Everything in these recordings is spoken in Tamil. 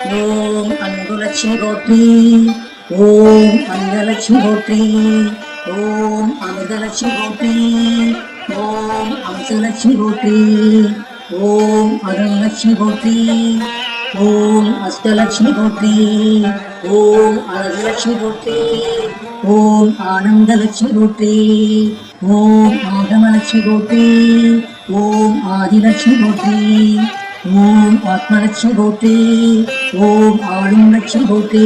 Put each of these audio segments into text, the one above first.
ஓம் அன்புலட்சுமி போற்றி ஓம் அன்னலட்சுமி போற்றி ஓம் அமிர்தலட்சுமி போற்றி ஓம் அம்சலட்சுமி போற்றி ஓம் அருணலட்சுமி போற்றி ஓம் அஷ்டலட்சுமி போற்றி ஓம் அழகுலட்சுமி போற்றி ஓம் ஆனந்தலட்சுமி போற்றி ஓம் ஆகமலட்சுமி போற்றி ஓம் ஆதிலட்சுமி போற்றி ஓம் ஆத்மலட்சுமி போற்றி ஓம் ஆளும் லட்சுமி போற்றி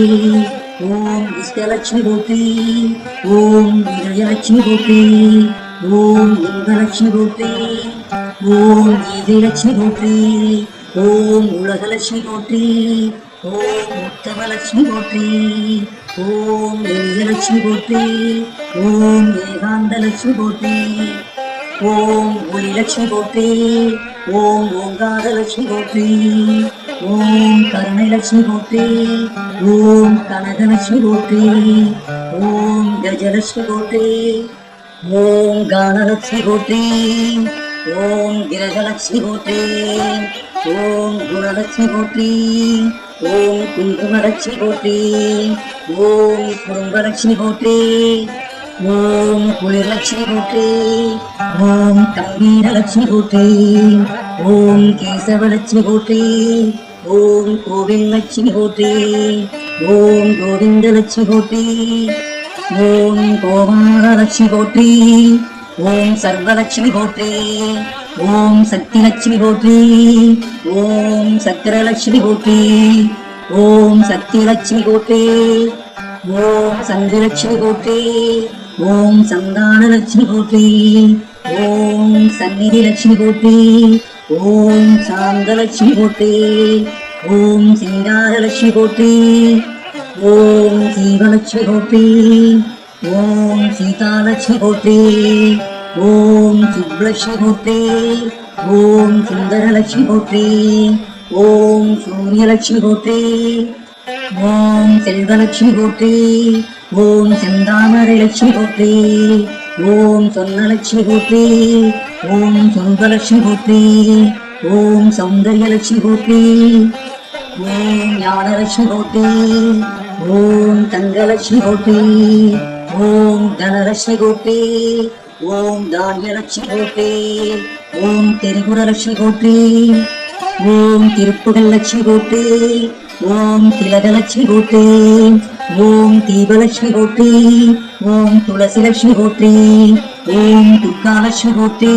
ஓம் இஷ்டலட்சுமி போற்றி ஓம் விஜயலட்சுமி போற்றி ஓம் லிங்கலட்சுமி போற்றி ஓம் கீதைலட்சுமி போற்றி ஓம் உலகலட்சுமி போற்றி ஓம் உத்தமலட்சுமி போற்றி ஓம் லிங்கலட்சுமி போற்றி ஓம் ஏகாந்தலட்சுமி போற்றி ஓம் ஒளிலட்சுமி போற்றி ஓம் ஓங்காரலட்சுமி போற்றி ஓம் கருணைலட்சுமி போற்றி ஓம் கனகலட்சுமி போற்றி ஓம் கஜலட்சுமி போற்றி ஓம் கானலட்சுமி போற்றி ஓம் கிரகலட்சுமி போற்றி ஓம் குணலட்சுமி போற்றி ஓம் குங்குமலட்சுமி போற்றி ஓம் குடும்பலட்சுமி போற்றி ஓம் குளிர்லட்சுமி போற்றி ஓம் கம்பீரலட்சுமி போற்றி ஓம் கேசவலட்சுமி போற்றி ஓம் கோவில் லட்சுமி போற்றி ஓம் கோவிந்தலட்சுமி போற்றி ஓம் கோமாரலட்சுமி போற்றி ஓம் சர்வலட்சுமி போற்றி ஓம் சக்திலட்சுமி போற்றி ஓம் சக்கரலட்சுமி போற்றி ஓம் சக்திலட்சுமி போற்றி ஓம் சந்திரலட்சுமி போற்றி ஓம் சந்தான லட்சுமி போற்றி ஓம் சந்நிதி லட்சுமி போற்றி ஓம் சாந்த லட்சுமி போற்றி ஓம் சிங்கார லட்சுமி போற்றி ஓம் சீவலட்சுமி போற்றி ஓம் சீதாலட்சுமி போற்றி ஓம் சுப்லட்சுமி போற்றி ஓம் சுந்தரலட்சுமி போற்றி ஓம் சூரியலட்சுமி போற்றி ஓம் செல்வலட்சுமி போற்றி ஓம் செந்தாமரை லட்சுமி போற்றி ஓம் சொன்னலட்சுமி போற்றி ஓம் சொந்தலட்சுமி போற்றி ஓம் சௌந்தர்யலட்சுமி போற்றி ஓம் ஞானலட்சுமி போற்றி ஓம் தங்கலட்சுமி போற்றி ஓம் தனலட்சுமி போற்றி ஓம் தானியலட்சுமி போற்றி ஓம் திரிபுரலட்சுமி போற்றி ஓம் திருப்புகழ் லட்சுமி போற்றி ஓம் திலகலட்சுமி போற்றி ஓம் தீபலட்சுமி போற்றி ஓம் துளசி லட்சுமி போற்றி ஓம் துர்காலட்சுமி போற்றி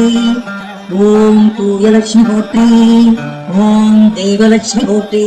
ஓம் தூயலட்சுமி போற்றி ஓம் தெய்வலட்சுமி போற்றி